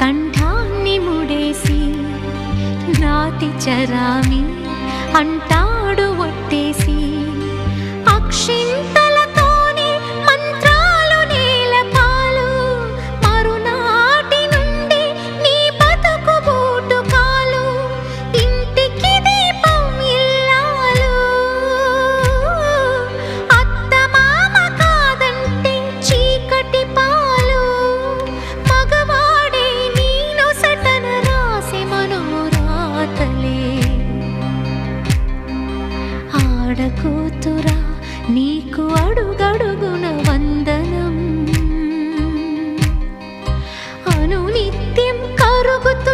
కంఠాన్ని ముడేసి రాతి చరామి అంటా ఆడకూతురా నీకు అడుగడుగున వందనం. అనునిత్యం కరుగుతు